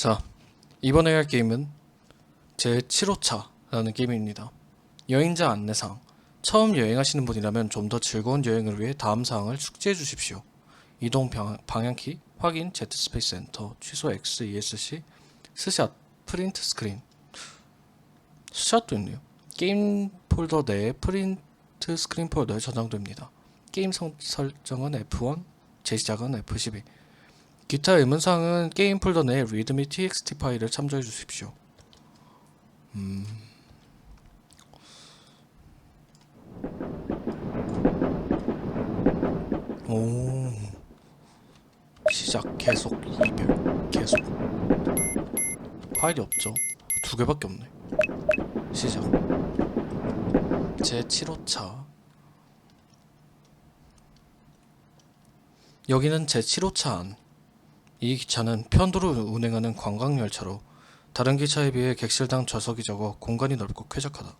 자, 이번에 할 게임은 제 7호차라는 게임입니다. 여행자 안내사항. 처음 여행하시는 분이라면 좀 더 즐거운 여행을 위해 다음 사항을 숙지해 주십시오. 이동 방, 방향키, 확인, Z 스페이스 엔터, 취소 X, ESC, 스샷, 프린트 스크린. 스샷도 있네요. 게임 폴더 내에 프린트 스크린 폴더에 저장됩니다. 게임 성, 설정은 F1, 재시작은 F12. 기타 의문사항은 게임 폴더 내및 txt 파일을 참조해 주십시오. 음. 오. 시작 계속 이별 계속 파일이 없죠. 두 개밖에 없네. 시작. 제 7호차 여기는 제 7호차 안. 이 기차는 편도로 운행하는 관광열차로 다른 기차에 비해 객실당 좌석이 적어 공간이 넓고 쾌적하다.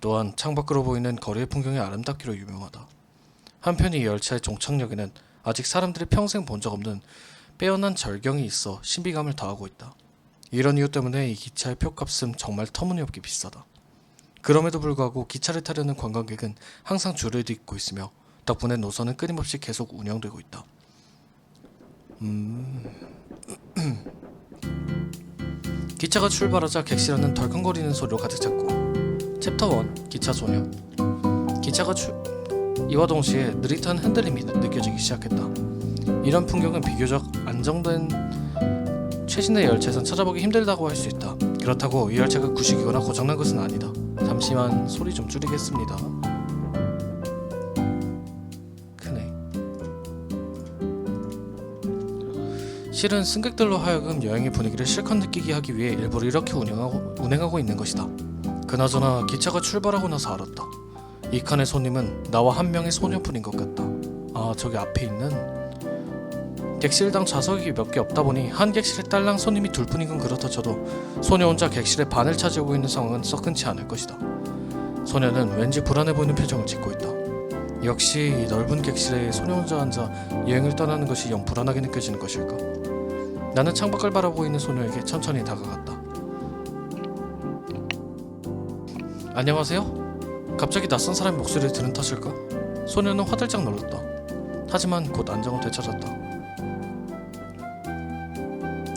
또한 창밖으로 보이는 거리의 풍경이 아름답기로 유명하다. 한편 이 열차의 종착역에는 아직 사람들이 평생 본 적 없는 빼어난 절경이 있어 신비감을 더하고 있다. 이런 이유 때문에 이 기차의 표값은 정말 터무니없게 비싸다. 그럼에도 불구하고 기차를 타려는 관광객은 항상 줄을 잇고 있으며 덕분에 노선은 끊임없이 계속 운영되고 있다. 기차가 출발하자 객실안은 덜컹거리는 소리로 가득 찼고 챕터 1 기차 소녀 기차가 출 이와 동시에 느릿한 흔들림이 느껴지기 시작했다. 이런 풍경은 비교적 안정된 최신의 열차에선 찾아보기 힘들다고 할 수 있다. 그렇다고 이 열차가 구식이거나 고장난 것은 아니다. 잠시만 소리 좀 줄이겠습니다. 실은 승객들로 하여금 여행의 분위기를 실컷 느끼게 하기 위해 일부러 이렇게 운영하고, 운행하고 있는 것이다. 그나저나 기차가 출발하고 나서 알았다. 이 칸의 손님은 나와 한 명의 소녀뿐인 것 같다. 아 저기 앞에 있는 객실당 좌석이 몇 개 없다 보니 한 객실에 딸랑 손님이 둘 뿐인 건 그렇다 쳐도 소녀 혼자 객실의 반을 차지하고 있는 상황은 썩은치 않을 것이다. 소녀는 왠지 불안해 보이는 표정을 짓고 있다. 역시 이 넓은 객실에 소녀 혼자 앉아 여행을 떠나는 것이 영 불안하게 느껴지는 것일까? 나는 창밖을 바라보고 있는 소녀에게 천천히 다가갔다. 안녕하세요? 갑자기 낯선 사람의 목소리를 들은 탓일까? 소녀는 화들짝 놀랐다. 하지만 곧 안정을 되찾았다.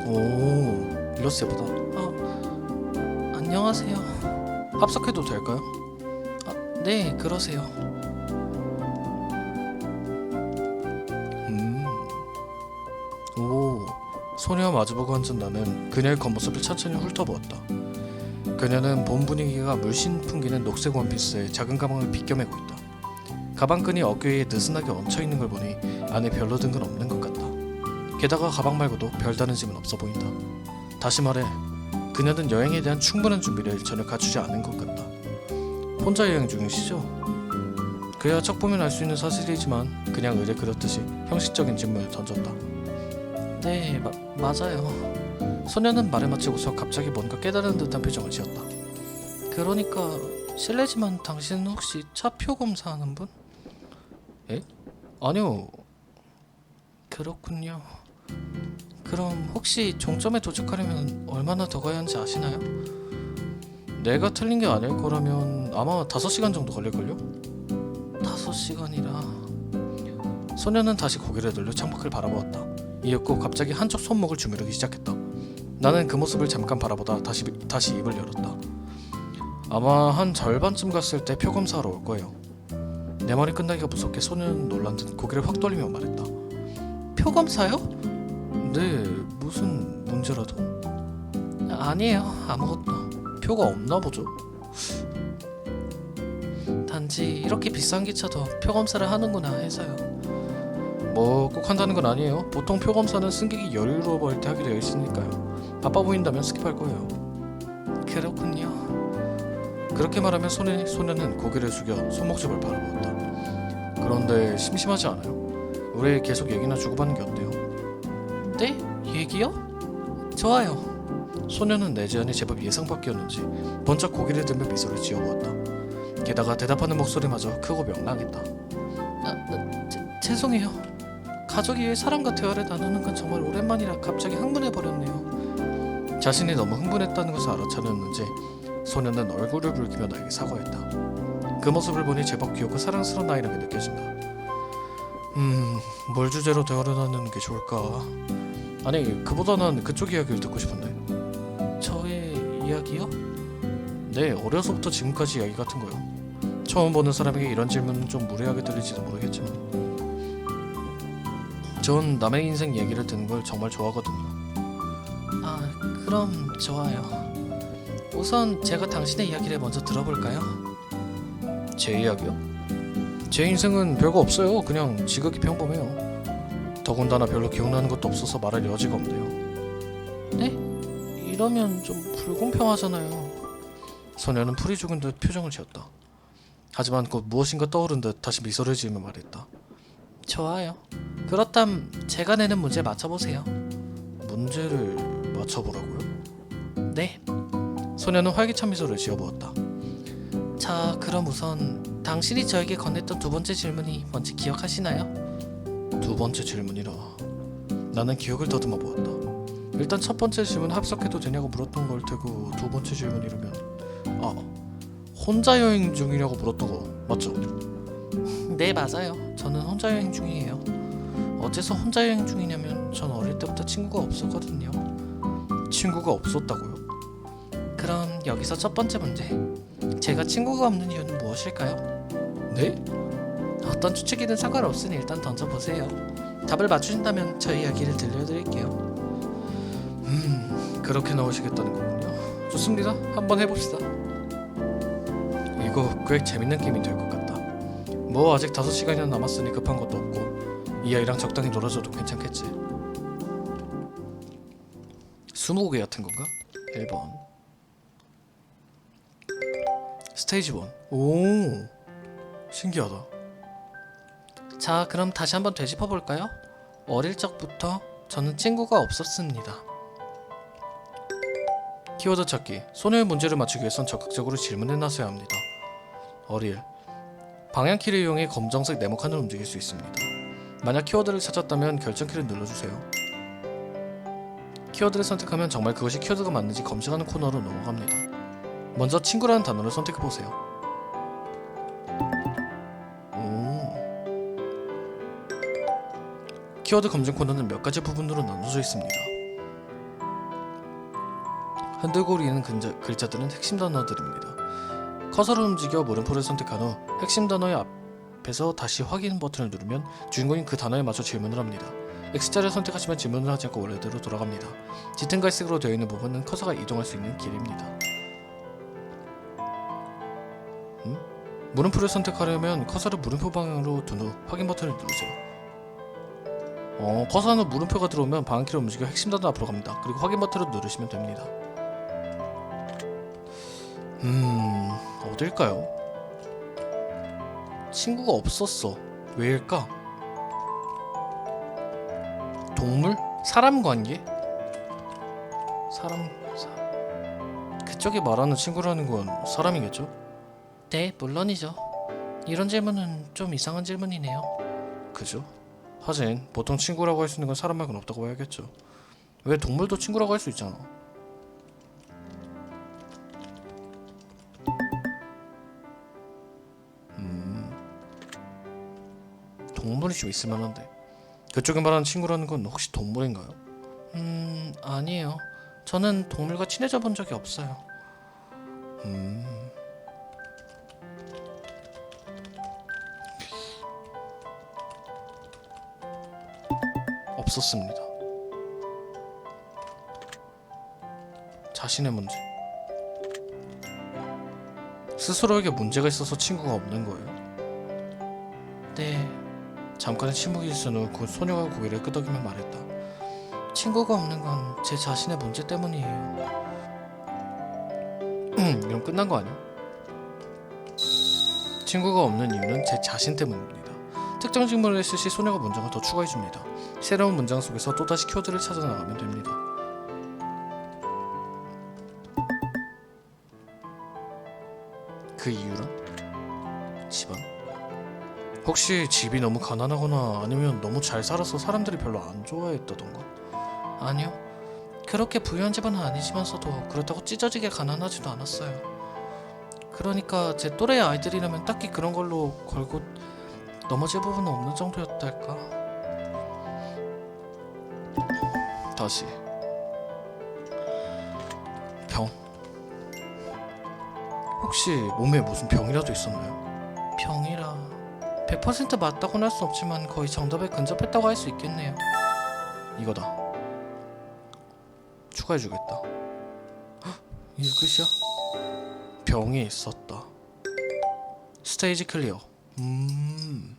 오, 일러스트보다. 아, 안녕하세요. 합석해도 될까요? 아, 네, 그러세요. 소녀와 마주보고 앉은 나는 그녀의 겉모습을 천천히 훑어보았다. 그녀는 봄 분위기가 물씬 풍기는 녹색 원피스에 작은 가방을 빗겨매고 있다. 가방끈이 어깨 위에 느슨하게 얹혀 있는 걸 보니 안에 별로 든 건 없는 것 같다. 게다가 가방 말고도 별다른 짐은 없어 보인다. 다시 말해, 그녀는 여행에 대한 충분한 준비를 전혀 갖추지 않은 것 같다. 혼자 여행 중이시죠? 그야 척 보면 알 수 있는 사실이지만 그냥 의뢰 그렇듯이 형식적인 질문을 던졌다. 네, 마, 맞아요. 소녀는 말을 마치고서 갑자기 뭔가 깨달은 듯한 표정을 지었다. 그러니까 실례지만 당신은 혹시 차표 검사하는 분? 에? 아니요. 그렇군요. 그럼 혹시 종점에 도착하려면 얼마나 더 가야 하는지 아시나요? 내가 틀린 게 아닐 거라면 아마 5시간 정도 걸릴걸요? 5시간이라 소녀는 다시 고개를 돌려 창밖을 바라보았다 이윽고 갑자기 한쪽 손목을 주무르기 시작했다 나는 그 모습을 잠깐 바라보다 다시, 다시 입을 열었다 아마 한 절반쯤 갔을 때 표검사하러 올 거예요 내 말이 끝나기가 무섭게 소녀는 놀란 듯 고개를 확 돌리며 말했다 표검사요? 네, 무슨 문제라도? 아니에요, 아무것도. 표가 없나 보죠. 단지 이렇게 비싼 기차도 표 검사를 하는구나 해서요. 뭐 꼭 한다는 건 아니에요. 보통 표 검사는 승객이 여유로워 보일 때 하게 되어 있으니까요. 바빠 보인다면 스킵할 거예요. 그렇군요. 그렇게 말하면 소녀, 소녀는 고개를 숙여 손목집을 바라보았다. 그런데 심심하지 않아요? 우리 계속 얘기나 주고받는 게 어때요? 네? 얘기요? 좋아요. 소녀는 내 제안이 제법 예상 밖이었는지 번쩍 고개를 들며 미소를 지어보았다. 게다가 대답하는 목소리마저 크고 명랑했다. 아, 아, 제, 죄송해요. 가족이 왜 사람과 대화를 나누는 건 정말 오랜만이라 갑자기 흥분해 버렸네요. 자신이 너무 흥분했다는 것을 알아차렸는지 소녀는 얼굴을 붉히며 나에게 사과했다. 그 모습을 보니 제법 귀엽고 사랑스러운 아이라게 느껴진다. 음, 뭘 주제로 대화를 나누는 게 좋을까? 아니, 그보다는 그쪽 이야기를 듣고 싶은데. 저의 이야기요? 네, 어려서부터 지금까지 이야기 같은 거요. 처음 보는 사람에게 이런 질문은 좀 무례하게 들릴지도 모르겠지만, 전 남의 인생 얘기를 듣는 걸 정말 좋아하거든요. 아, 그럼 좋아요. 우선 제가 당신의 이야기를 먼저 들어볼까요? 제 이야기요? 제 인생은 별거 없어요. 그냥 지극히 평범해요. 더군다나 별로 기억나는 것도 없어서 말할 여지가 없네요. 네? 이러면 좀 불공평하잖아요. 소녀는 풀이 죽은 듯 표정을 지었다. 하지만 곧 무엇인가 떠오른 듯 다시 미소를 지으며 말했다. 좋아요. 그렇담 제가 내는 문제 맞춰보세요. 문제를 맞춰보라고요? 네. 소녀는 활기찬 미소를 지어보았다. 자, 그럼 우선 당신이 저에게 건넸던 두 번째 질문이 뭔지 기억하시나요? 두 번째 질문이라. 나는 기억을 더듬어 보았다. 일단 첫 번째 질문 합석해도 되냐고 물었던 걸 테고 두 번째 질문이라면 아 혼자 여행 중이냐고 물었던 거 맞죠? 네 맞아요. 저는 혼자 여행 중이에요. 어째서 혼자 여행 중이냐면 전 어릴 때부터 친구가 없었거든요. 친구가 없었다고요? 그럼 여기서 첫 번째 문제. 제가 친구가 없는 이유는 무엇일까요? 네? 어떤 추측이든 상관없으니 일단 던져보세요. 답을 맞추신다면 저희 이야기를 들려드릴게요. 음, 그렇게 나오시겠다는 거군요. 좋습니다. 한번 해봅시다. 이거 꽤 재밌는 게임이 될 것 같다. 뭐 아직 다섯 시간이나 남았으니 급한 것도 없고 이 아이랑 적당히 놀아줘도 괜찮겠지. 스무고개 같은 건가? 1번 스테이지 1오 신기하다 자 그럼 다시 한번 되짚어 볼까요? 어릴 적부터 저는 친구가 없었습니다 키워드 찾기 소녀의 문제를 맞추기 위해선 적극적으로 질문해 나서야 합니다 어릴 방향키를 이용해 검정색 네모칸을 움직일 수 있습니다 만약 키워드를 찾았다면 결정키를 눌러주세요 키워드를 선택하면 정말 그것이 키워드가 맞는지 검증하는 코너로 넘어갑니다 먼저 친구라는 단어를 선택해 보세요. 오. 키워드 검증 코너는 몇 가지 부분으로 나눠져 있습니다. 흔들고 글자, 글자들은 핵심 단어들입니다. 커서를 움직여 물음표를 선택한 후 핵심 단어의 앞에서 다시 확인 버튼을 누르면 주인공이 그 단어에 맞춰 질문을 합니다. X자를 선택하시면 질문을 하지 않고 원래대로 돌아갑니다. 짙은 갈색으로 되어 있는 부분은 커서가 이동할 수 있는 길입니다. 물음표를 선택하려면 커서를 물음표 방향으로 둔 후 확인 버튼을 누르세요. 어, 커서 안으로 물음표가 들어오면 방향키를 움직여 핵심 단어 앞으로 갑니다. 그리고 확인 버튼을 누르시면 됩니다. 음, 어딜까요? 친구가 없었어. 왜일까? 동물? 사람 관계? 사람, 사... 그쪽이 말하는 친구라는 건 사람이겠죠? 네, 물론이죠. 이런 질문은 좀 이상한 질문이네요. 그죠? 하긴 보통 친구라고 할 수 있는 건 사람 말고는 없다고 봐야겠죠. 왜 동물도 친구라고 할 수 있잖아. 동물이 좀 있을만한데. 그쪽에 말하는 친구라는 건 혹시 동물인가요? 음, 아니에요. 저는 동물과 친해져 본 적이 없어요. 음. 없었습니다. 자신의 문제. 스스로에게 문제가 있어서 친구가 없는 거예요. 네. 잠깐의 침묵이 있은 후그 소녀가 고개를 끄덕이며 말했다. 친구가 없는 건 제 자신의 문제 때문이에요. 이럼 끝난 거 아니야? 친구가 없는 이유는 제 자신 때문입니다. 특정 질문을 했을 시 소녀가 문장을 더 추가해 줍니다. 새로운 문장 속에서 또다시 키워드를 찾아 나가면 됩니다. 그 이유는. 혹시 집이 너무 가난하거나 아니면 너무 잘 살아서 사람들이 별로 안 좋아했다던가? 아니요. 그렇게 부유한 집안은 아니지만서도 그렇다고 찢어지게 가난하지도 않았어요. 그러니까 제 또래의 아이들이라면 딱히 그런 걸로 걸고 넘어질 부분은 없는 정도였달까. 다시 병. 혹시 몸에 무슨 병이라도 있었나요? 병이라 100% 맞다고는 할 수 없지만 거의 정답에 근접했다고 할 수 있겠네요. 이거다. 추가해주겠다. 헉, 이게 끝이야? 병이 있었다. 스테이지 클리어. 음.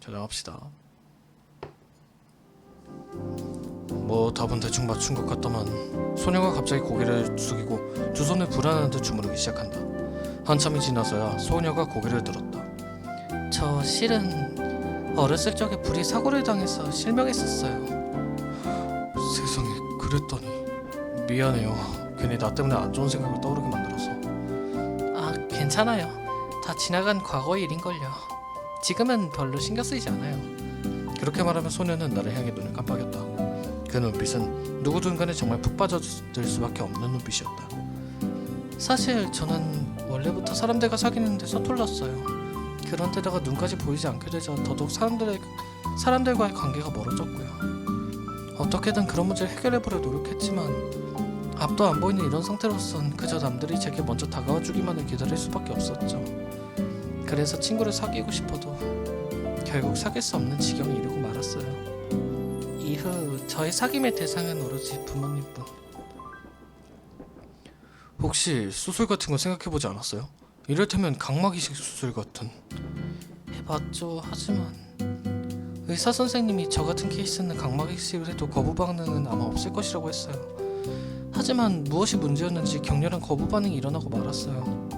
저장합시다. 뭐 답은 대충 맞춘 것 같다만 소녀가 갑자기 고개를 숙이고 두 손을 불안한 듯 주무르기 시작한다. 한참이 지나서야 소녀가 고개를 들었다. 저 실은 어렸을 적에 불이 사고를 당해서 실명했었어요. 세상에 그랬더니 미안해요. 괜히 나 때문에 안 좋은 생각을 떠오르게 만들어서. 아 괜찮아요. 다 지나간 과거의 일인걸요. 지금은 별로 신경 쓰이지 않아요. 그렇게 말하면 소녀는 나를 향해 눈을 깜빡였다. 그 눈빛은 누구든 간에 정말 푹 빠져들 수밖에 없는 눈빛이었다. 사실 저는 원래부터 사람들과 사귀는데 서툴렀어요. 그런데다가 눈까지 보이지 않게 되자 더더욱 사람들의 사람들과의 관계가 멀어졌고요. 어떻게든 그런 문제를 해결해보려 노력했지만 앞도 안 보이는 이런 상태로선 그저 남들이 제게 먼저 다가와 주기만을 기다릴 수밖에 없었죠. 그래서 친구를 사귀고 싶어도 결국 사귈 수 없는 지경에 이르고 말았어요. 이후 저의 사귐의 대상은 오로지 부모님뿐. 혹시 수술 같은 거 생각해보지 않았어요? 이를테면 각막 이식 수술 같은. 해봤죠. 하지만 의사 선생님이 저 같은 케이스는 각막 이식을 해도 거부 반응은 아마 없을 것이라고 했어요. 하지만 무엇이 문제였는지 격렬한 거부 반응이 일어나고 말았어요.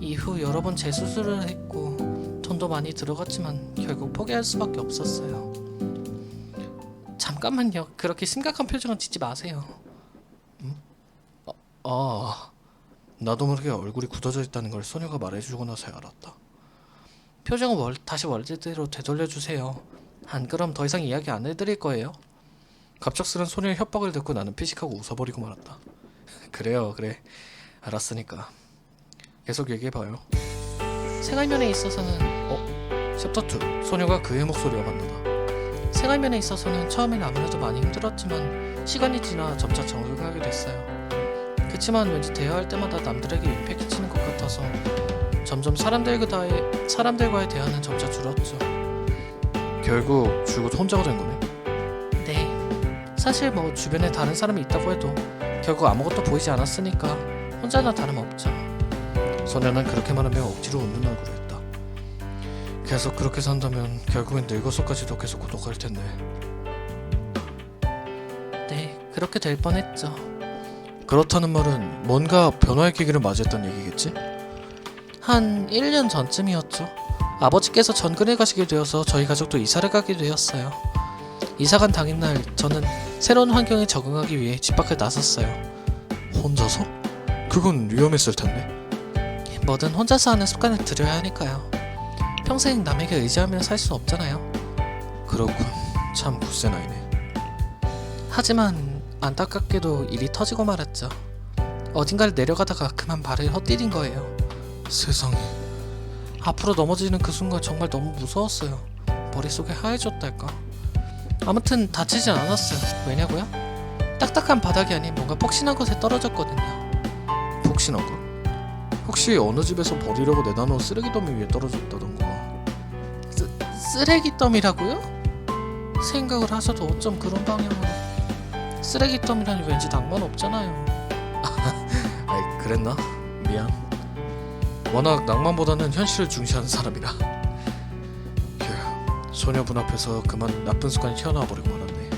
이후 여러 번 재수술을 했고 돈도 많이 들어갔지만 결국 포기할 수밖에 없었어요. 잠깐만요. 그렇게 심각한 표정은 짓지 마세요. 음? 아, 아, 나도 모르게 얼굴이 굳어져 있다는 걸 소녀가 말해주고 나서야 알았다. 표정을 월, 다시 원래대로 되돌려 주세요. 안 그럼 더 이상 이야기 안 해드릴 거예요. 갑작스런 소녀의 협박을 듣고 나는 피식하고 웃어버리고 말았다. 그래요, 그래. 알았으니까. 계속 얘기해봐요. 생활면에 있어서는 어? 챕터 2 소녀가 그의 목소리와 만나다. 생활면에 있어서는 처음엔 아무래도 많이 힘들었지만 시간이 지나 점차 적응하게 됐어요. 그치만 왠지 대화할 때마다 남들에게 임팩 끼치는 것 같아서 점점 사람들과의 사람들과의 대화는 점차 줄었죠. 결국 줄곧 혼자가 된 거네. 네. 사실 뭐 주변에 다른 사람이 있다고 해도 결국 아무것도 보이지 않았으니까 혼자나 다름없죠. 소녀는 그렇게 말하며 억지로 웃는 얼굴을 했다. 계속 그렇게 산다면 결국엔 늙어서까지도 계속 고독할 텐데. 네, 그렇게 될 뻔했죠. 그렇다는 말은 뭔가 변화의 계기를 맞이했다는 얘기겠지? 한 1년 전쯤이었죠. 아버지께서 전근에 가시게 되어서 저희 가족도 이사를 가게 되었어요. 이사 간 당일날 저는 새로운 환경에 적응하기 위해 집 밖을 나섰어요. 혼자서? 그건 위험했을 텐데. 뭐든 혼자서 하는 습관을 들여야 하니까요. 평생 남에게 의지하며 살 수 없잖아요. 그렇군. 참 굳세 나이네. 하지만 안타깝게도 일이 터지고 말았죠. 어딘가를 내려가다가 그만 발을 헛디딘 거예요. 세상에. 앞으로 넘어지는 그 순간 정말 너무 무서웠어요. 머릿속에 하얘졌달까. 아무튼 다치진 않았어요. 왜냐고요? 딱딱한 바닥이 아닌 뭔가 폭신한 곳에 떨어졌거든요. 폭신한 곳? 혹시 어느 집에서 버리려고 내다놓은 쓰레기 더미 위에 떨어졌다던가 쓰, 쓰레기 더미라고요? 생각을 하셔도 어쩜 그런 방향으로 쓰레기 더미라니 왠지 낭만 없잖아요 아이 그랬나? 미안 워낙 낭만보다는 현실을 중시하는 사람이라 휴 소녀분 앞에서 그만 나쁜 습관이 튀어나와 버리고 말았네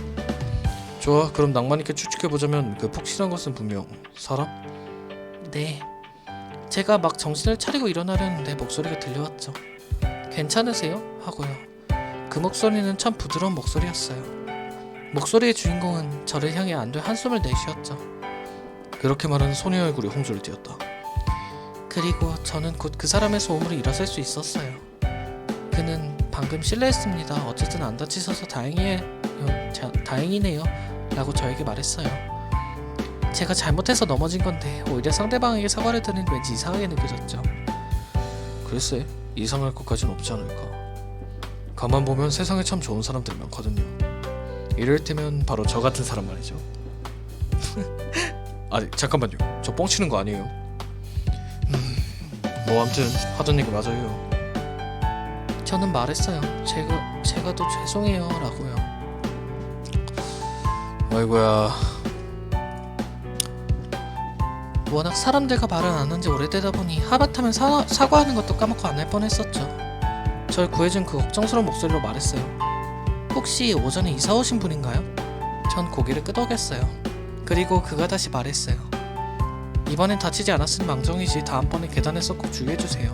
좋아 그럼 낭만 있게 추측해보자면 그 폭신한 것은 분명 사람? 네 제가 막 정신을 차리고 일어나려는데 목소리가 들려왔죠. 괜찮으세요? 하고요. 그 목소리는 참 부드러운 목소리였어요. 목소리의 주인공은 저를 향해 안돼 한숨을 내쉬었죠. 그렇게 말하는 소녀 얼굴이 홍조를 띄었다. 그리고 저는 곧 그 사람의 소음으로 일어설 수 있었어요. 그는 방금 실례했습니다. 어쨌든 안 다치셔서 다행이에요. 자, 다행이네요. 라고 저에게 말했어요. 제가 잘못해서 넘어진 건데 오히려 상대방에게 사과를 드리는 왠지 이상하게 느껴졌죠. 글쎄 이상할 것까진 없지 않을까 가만 보면 세상에 참 좋은 사람들 많거든요 이를테면 바로 저 같은 사람 말이죠 아니 잠깐만요 저 뻥치는 거 아니에요 음, 뭐 암튼 하던 얘기 맞아요 저는 말했어요. 제가 제가 더 죄송해요라고요. 아이고야 워낙 사람들과 말을 안 한 지 오래되다 보니 하마터면 사, 사과하는 것도 까먹고 안 할 뻔했었죠. 절 구해준 그 걱정스러운 목소리로 말했어요. 혹시 오전에 이사 오신 분인가요? 전 고개를 끄덕였어요. 그리고 그가 다시 말했어요. 이번엔 다치지 않았으니 망정이지 다음번에 계단에서 꼭 주의해주세요.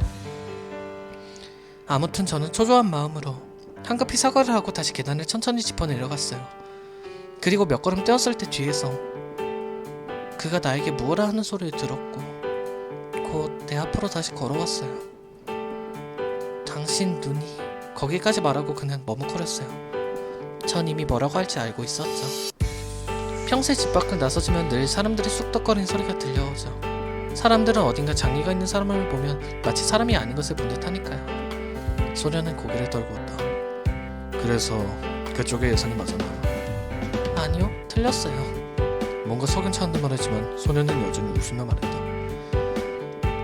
아무튼 저는 초조한 마음으로 한급히 사과를 하고 다시 계단을 천천히 짚어 내려갔어요. 그리고 몇 걸음 떼었을 때 뒤에서 그가 나에게 무엇라 하는 소리를 들었고 곧 내 앞으로 다시 걸어왔어요. 당신 눈이 거기까지 말하고 그는 머뭇거렸어요. 전 이미 뭐라고 할지 알고 있었죠. 평소에 집 밖을 나서지만 늘 사람들이 쑥덕거리는 소리가 들려오죠. 사람들은 어딘가 장애가 있는 사람을 보면 마치 사람이 아닌 것을 본 듯하니까요. 소녀는 고개를 떨구었다. 그래서 그쪽의 예상이 맞았나요? 아니요, 틀렸어요. 뭔가 석연 차는 말했지만 소녀는 여전히 웃으며 말했다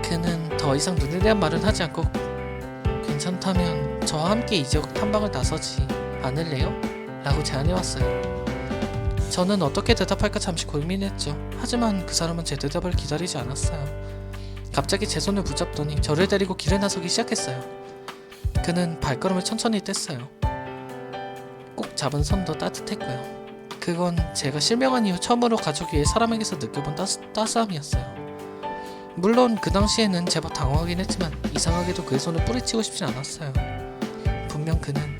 그는 더 이상 눈에 대한 말은 하지 않고 괜찮다면 저와 함께 이 지역 탐방을 나서지 않을래요? 라고 제안해왔어요. 저는 어떻게 대답할까 잠시 고민했죠. 하지만 그 사람은 제 대답을 기다리지 않았어요. 갑자기 제 손을 붙잡더니 저를 데리고 길에 나서기 시작했어요. 그는 발걸음을 천천히 뗐어요. 꼭 잡은 손도 따뜻했고요. 그건 제가 실명한 이후 처음으로 가족 위에 사람에게서 느껴본 따스, 따스함이었어요. 물론 그 당시에는 제법 당황하긴 했지만 이상하게도 그의 손을 뿌리치고 싶진 않았어요. 분명 그는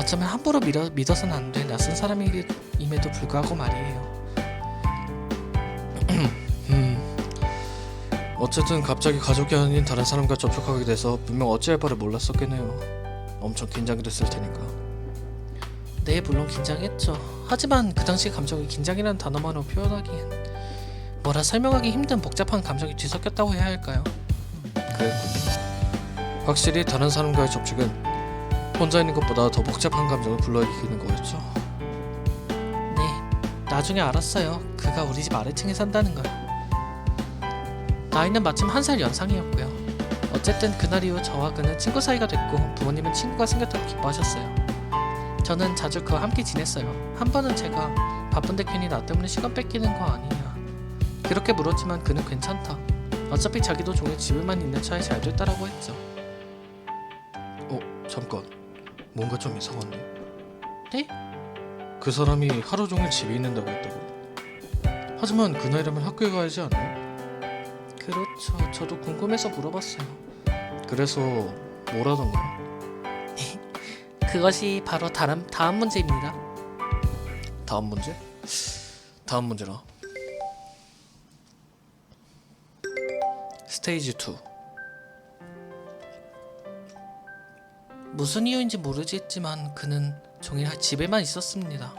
어쩌면 함부로 믿어, 믿어서는 안될 낯선 사람임에도 불구하고 말이에요. 음 어쨌든 갑자기 가족이 아닌 다른 사람과 접촉하게 돼서 분명 어찌할 바를 몰랐었겠네요 엄청 긴장이 됐을 테니까 네, 물론 긴장했죠. 하지만 그 당시 감정이 긴장이라는 단어만으로 표현하기엔 뭐라 설명하기 힘든 복잡한 감정이 뒤섞였다고 해야 할까요? 그랬군요 확실히 다른 사람과의 접촉은 혼자 있는 것보다 더 복잡한 감정을 불러일으키는 거였죠 네, 나중에 알았어요. 그가 우리 집 아래층에 산다는 걸. 나이는 마침 한 살 연상이었고요. 어쨌든 그날 이후 저와 그는 친구 사이가 됐고 부모님은 친구가 생겼다고 기뻐하셨어요. 저는 자주 그와 함께 지냈어요. 한 번은 제가 바쁜데 괜히 나 때문에 시간 뺏기는 거 아니냐. 그렇게 물었지만 그는 괜찮다. 어차피 자기도 종일 집에만 있는 차에 잘 됐다라고 했죠. 잠깐 뭔가 좀 이상한데 네? 그 사람이 하루 종일 집에 있는다고 했다고 하지만 그날이면 학교에 가야지 않아요? 그렇죠. 저도 궁금해서 물어봤어요. 그래서 뭐라던가요? 그것이 바로 다음 다음 문제입니다. 다음 문제? 다음 문제라 스테이지 2 무슨 이유인지 모르겠지만 그는 종일 집에만 있었습니다.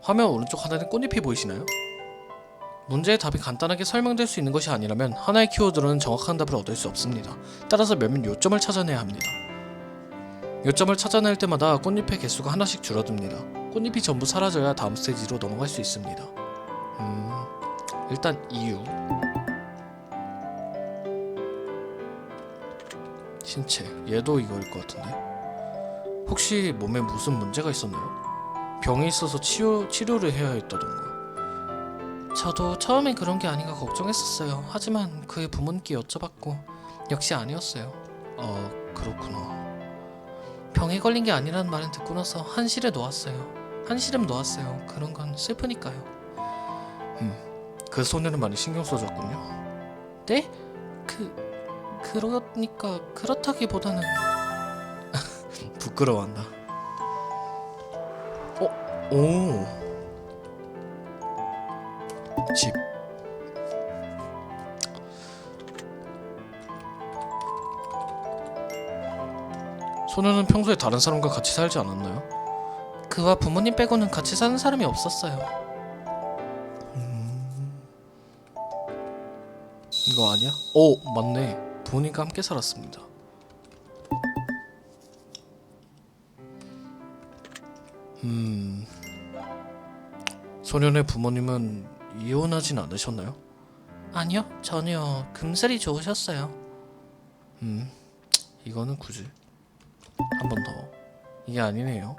화면 오른쪽 하단에 꽃잎이 보이시나요? 문제의 답이 간단하게 설명될 수 있는 것이 아니라면 하나의 키워드로는 정확한 답을 얻을 수 없습니다. 따라서 몇몇 요점을 찾아내야 합니다. 요점을 찾아낼 때마다 꽃잎의 개수가 하나씩 줄어듭니다. 꽃잎이 전부 사라져야 다음 스테이지로 넘어갈 수 있습니다. 음, 일단 이유. 신체. 얘도 이거일 것 같은데. 혹시 몸에 무슨 문제가 있었나요? 병이 있어서 치료 치료를 해야 했다던가. 저도 처음엔 그런 게 아닌가 걱정했었어요. 하지만 그의 부모님께 여쭤봤고 역시 아니었어요. 아 그렇구나. 병에 걸린 게 아니라는 말은 듣고 나서 한실에 놓았어요. 한시름 놓았어요. 그런 건 슬프니까요. 그 소녀는 많이 신경 써줬군요. 네? 그러니까 그렇다기보다는 부끄러워한다. 어, 오, 집. 소녀는 평소에 다른 사람과 같이 살지 않았나요? 그와 부모님 빼고는 같이 사는 사람이 없었어요. 음... 이거 아니야? 오, 맞네. 부모님과 함께 살았습니다 음 소년의 부모님은 이혼하진 않으셨나요? 아니요, 전혀 금슬이 좋으셨어요. 음 이거는 굳이 한 번 더 이게 아니네요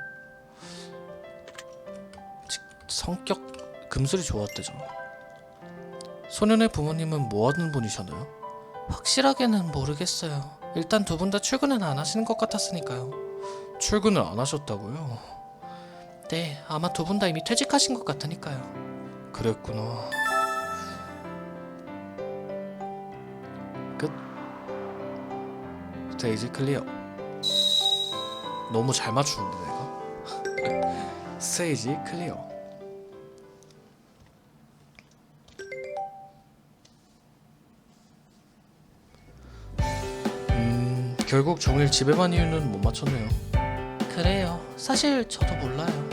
직- 성격 금술이 좋았대죠 소년의 부모님은 뭐 하는 분이셨나요? 확실하게는 모르겠어요. 일단 두 분 다 출근은 안 하시는 것 같았으니까요. 출근을 안 하셨다고요? 네, 아마 두 분 다 이미 퇴직하신 것 같으니까요. 그랬구나. 끝. 스테이지 클리어. 너무 잘 맞추는데 내가. 스테이지 클리어. 결국 종일 집에만 이유는 못 맞췄네요. 그래요. 사실 저도 몰라요.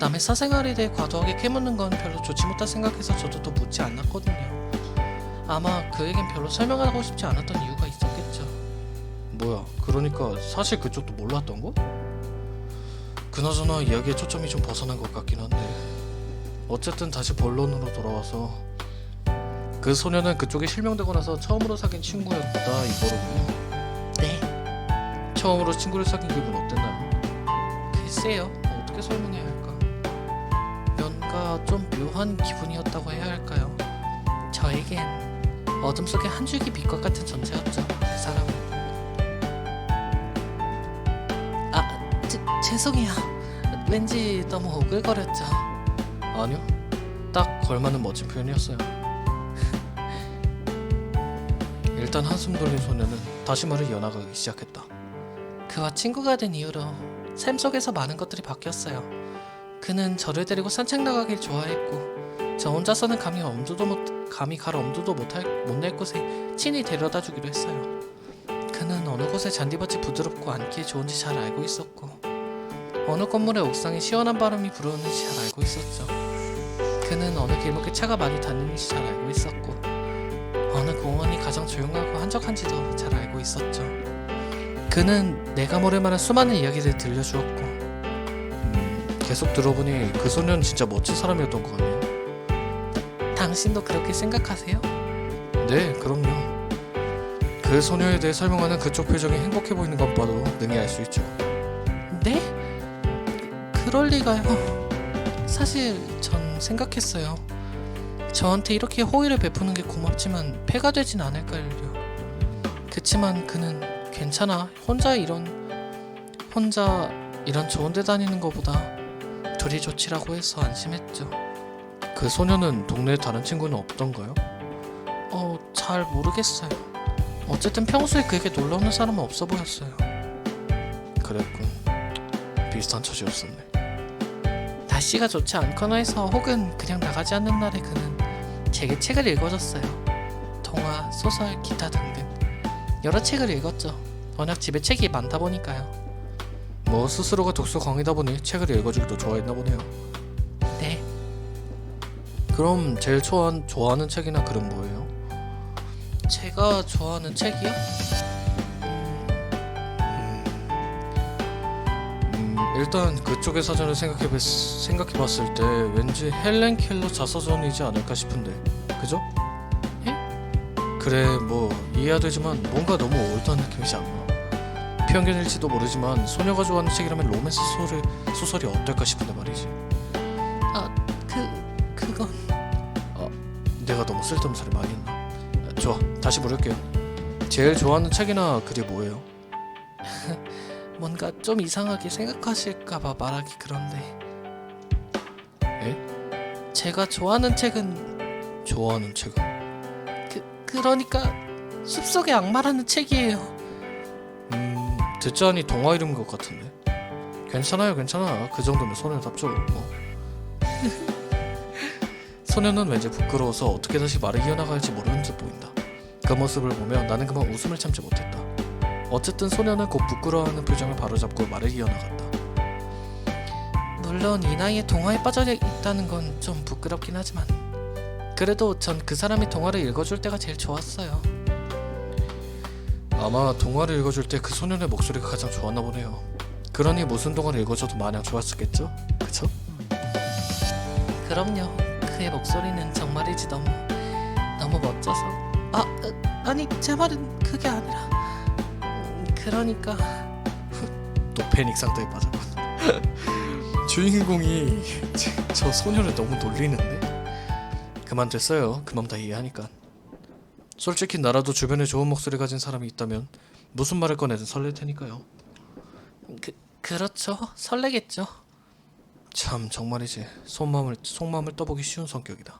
남의 사생활에 대해 과도하게 캐묻는 건 별로 좋지 못하 생각해서 저도 또 묻지 않았거든요. 아마 그에겐 별로 설명하고 싶지 않았던 이유가 있었겠죠. 뭐야? 그러니까 사실 그쪽도 몰랐던 거? 그나저나 이야기의 초점이 좀 벗어난 것 같긴 한데 어쨌든 다시 본론으로 돌아와서 그 소녀는 그쪽에 실명되고 나서 처음으로 사귄 친구였다 이거로군요. 네, 처음으로 친구를 사귄 기분 어땠나요? 글쎄요. 어떻게 설명해야 할까? 뭔가 좀 묘한 기분이었다고 해야 할까요? 저에겐 어둠 속의 한 줄기 빛과 같은 존재였죠. 그 사람은. 아, 제, 죄송해요. 왠지 너무 오글거렸죠. 아니요. 딱 걸맞는 멋진 표현이었어요. 일단 한숨 돌린 소녀는 다시 말을 이어나가기 시작했다. 그와 친구가 된 이후로 삶 속에서 많은 것들이 바뀌었어요. 그는 저를 데리고 산책 나가길 좋아했고 저 혼자서는 감히 엄두도 못 감히 갈 엄두도 못할 곳에 친히 데려다 주기로 했어요. 그는 어느 곳에 잔디밭이 부드럽고 앉기에 좋은지 잘 알고 있었고 어느 건물의 옥상에 시원한 바람이 불어오는지 잘 알고 있었죠. 그는 어느 길목에 차가 많이 다니는지 잘 알고 있었고 어느 공원이 가장 조용하고 한적한지도 잘 알고 있었죠. 그는 내가 모를 만한 수많은 이야기를 들려주었고 음, 계속 들어보니 그 소녀는 진짜 멋진 사람이었던 것 같네요. 당신도 그렇게 생각하세요? 네, 그럼요. 그 소녀에 대해 설명하는 그쪽 표정이 행복해 보이는 것 봐도 능히 알 수 있죠. 네? 그럴 리가요. 사실 전 생각했어요. 저한테 이렇게 호의를 베푸는 게 고맙지만 폐가 되진 않을까요. 그치만 그는 괜찮아. 혼자 이런 혼자 이런 좋은 데 다니는 것보다 둘이 좋지라고 해서 안심했죠. 그 소녀는 동네에 다른 친구는 없던가요? 어, 잘 모르겠어요. 어쨌든 평소에 그에게 놀러 오는 사람은 없어 보였어요. 그랬군. 비슷한 처지였었네. 날씨가 좋지 않거나 해서 혹은 그냥 나가지 않는 날에 그는 제게 책을 읽어줬어요. 동화, 소설, 기타 등등 여러 책을 읽었죠. 워낙 집에 책이 많다 보니까요. 뭐 스스로가 독서 광이다 보니 책을 읽어주기도 좋아했나 보네요. 네, 그럼 제일 좋아한, 좋아하는 책이나 글은 뭐예요? 제가 좋아하는 책이요? 음, 일단 그쪽의 사전을 생각해 생각해봤을 때 왠지 헬렌 켈러 자서전이지 않을까 싶은데, 그죠? 예? 그래 뭐 이해야 되지만 뭔가 너무 올드한 느낌이지 않나? 편견일지도 모르지만 소녀가 좋아하는 책이라면 로맨스 소설, 소설이 어떨까 싶은데 말이지. 그 그건 내가 너무 쓸데없는 소리 많이 했나? 아, 좋아, 다시 물을게요. 제일 좋아하는 책이나 글이 뭐예요? 뭔가 좀 이상하게 생각하실까봐 말하기 그런데. 예? 제가 좋아하는 책은 좋아하는 책은? 그 그러니까 숲속의 악마라는 책이에요. 음, 듣자니 동화 이름인 것 같은데. 괜찮아요, 괜찮아. 그 정도면 소녀답죠. 뭐. 소녀는 왠지 부끄러워서 어떻게 다시 말을 이어나갈지 모르는 듯 보인다. 그 모습을 보며 나는 그만 웃음을 참지 못했다. 어쨌든 소녀는 곧 부끄러워하는 표정을 바로잡고 말을 이어나갔다. 물론 이 나이에 동화에 빠져 있다는 건 좀 부끄럽긴 하지만 그래도 전 그 사람이 동화를 읽어줄 때가 제일 좋았어요. 아마 동화를 읽어줄 때 그 소년의 목소리가 가장 좋았나 보네요. 그러니 무슨 동화를 읽어줘도 마냥 좋았었겠죠? 그쵸? 그럼요. 그의 목소리는 정말이지 너무 너무 멋져서. 아 어, 아니 제 말은 그게 아니라. 음, 그러니까 또 패닉 상태에 빠졌군. 주인공이 저 소녀를 너무 놀리는데? 그만 됐어요. 그만 다 이해하니까. 솔직히 나라도 주변에 좋은 목소리 가진 사람이 있다면 무슨 말을 꺼내든 설렐 테니까요. 그 그렇죠. 설레겠죠. 참 정말이지 속마음을 속마음을 떠보기 쉬운 성격이다.